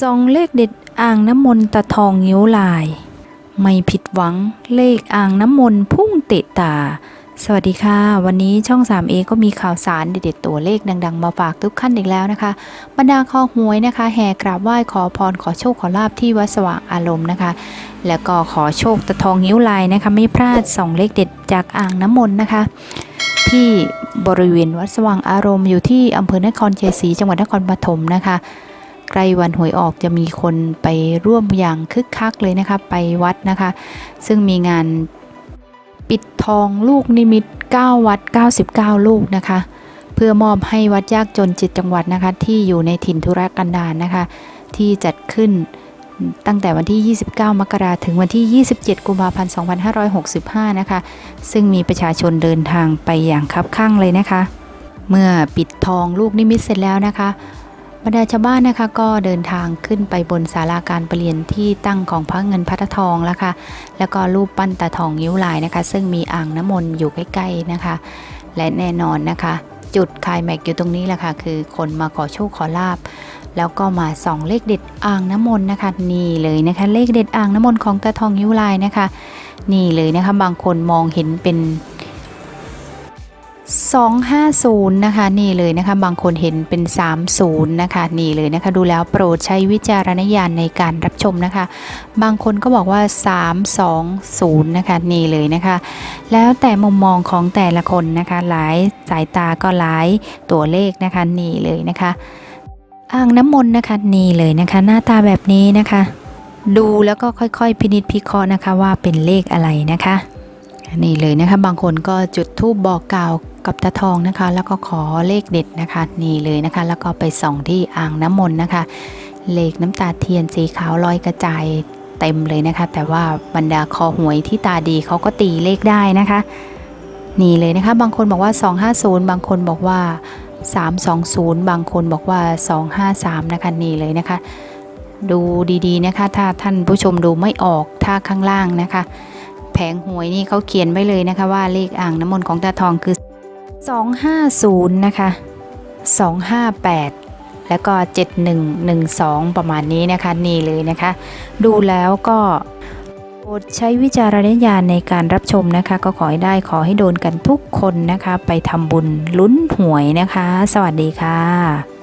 ซองเลขเด็ดอ่างน้ำมนต์ตะทองนิ้วลาย ไม่ผิดหวังเลขอ่างน้ำมนต์พุ่งเตะตา สวัสดีค่ะ วันนี้ช่อง 3A ก็มีข่าวสารเด็ดๆตัวเลขดัง ๆ มาฝากทุกท่านอีกแล้วนะคะ บรรดาคอหวยนะคะ แห่กราบไหว้ขอพรขอโชคขอลาบที่วัดสว่างอารมณ์นะคะ แล้วก็ขอโชคตะทองนิ้วลายนะคะ ไม่พลาดส่องเลขเด็ดจากอ่างน้ำมนต์นะคะที่บริเวณวัดสว่างอารมณ์อยู่ที่อำเภอนครชัยศรีจังหวัดนครปฐมนะคะ ใกล้วันหวยออกจะมีคนไปร่วมอย่างคึกคักเลยนะคะ ไปวัดนะคะ ซึ่งมีงานปิดทองลูกนิมิต 9 วัด 99 ลูกนะคะ เพื่อมอบให้วัดยากจนจิตจังหวัดนะคะ ที่อยู่ในถิ่นธุรกันดารนะคะ ที่จัดขึ้นตั้งแต่วันที่ 29 มกราถึงวันที่ 27 กุมภาพันธ์ 2565 นะคะ ซึ่งมีประชาชนเดินทางไปอย่างคับข้างเลยนะคะ เมื่อปิดทองลูกนิมิตเสร็จแล้วนะคะ บรรดาชาวบ้านนะคะก็เดินทางขึ้นไปบนศาลาการประเรียนที่ตั้งของพระเงินพระทองแล้วค่ะแล้วก็รูปปั้นตาทองยิ้วลายนะคะ ซึ่งมีอ่างน้ำมนต์อยู่ใกล้ๆนะคะ และแน่นอนนะคะ จุดคายแม็กอยู่ตรงนี้แหละค่ะคือคนมาขอโชคขอลาบแล้วก็มาส่องเลขเด็ดอ่างน้ำมนต์นะคะ นี่เลยนะคะ เลขเด็ดอ่างน้ำมนต์ของตาทองยิ้วลายนะคะ นี่เลยนะคะบางคนมองเห็นเป็น 250 นะคะ นี่เลยนะคะ บางคนเห็นเป็น 30 นะคะ นี่เลยนะคะ ดูแล้วโปรดใช้วิจารณญาณในการรับชมนะคะ บางคนก็บอกว่า 320 นะคะ นี่เลยนะคะ แล้วแต่มุมมองของแต่ละคนนะคะ หลายสายตาก็หลายตัวเลขนะคะ นี่เลยนะคะอ่างน้ำมนต์นะคะ นี่เลยนะคะ หน้าตาแบบนี้นะคะ ดูแล้วก็ค่อยๆ พินิจพิเคราะห์นะคะว่าเป็นเลขอะไรนะคะ นี่เลยนะคะ บางคนก็จุดธูปบอกกล่าว กับตาทองนะคะ แล้วก็ขอเลขเด็ดนะคะนี่เลยนะคะ แล้วก็ไปส่องที่อ่างน้ำมนต์นะคะ เลขน้ำตาเทียนสีขาวลอยกระจายเต็มเลยนะคะ แต่ว่าบรรดาคอหวยที่ตาดีเขาก็ตีเลขได้นะคะนี่เลยนะคะ บางคนบอกว่า 250 บางคนบอกว่า 320 บางคนบอกว่า 253 นะคะนี่เลยนะคะ ดูดีๆนะคะ ถ้าท่านผู้ชมดูไม่ออกถ้าข้างล่างนะคะ แผงหวยนี่เขาเขียนไว้เลยนะคะว่าเลขอ่างน้ำมนต์ของตาทองคือ 250 นะคะ 258 แล้วก็ 7112 ประมาณนี้นะคะ นี่เลยนะคะ ดูแล้วก็โปรดใช้วิจารณญาณในการรับชมนะคะ ก็ขอให้ได้ขอให้โดนกันทุกคนนะคะ ไปทำบุญลุ้นหวยนะคะ สวัสดีค่ะ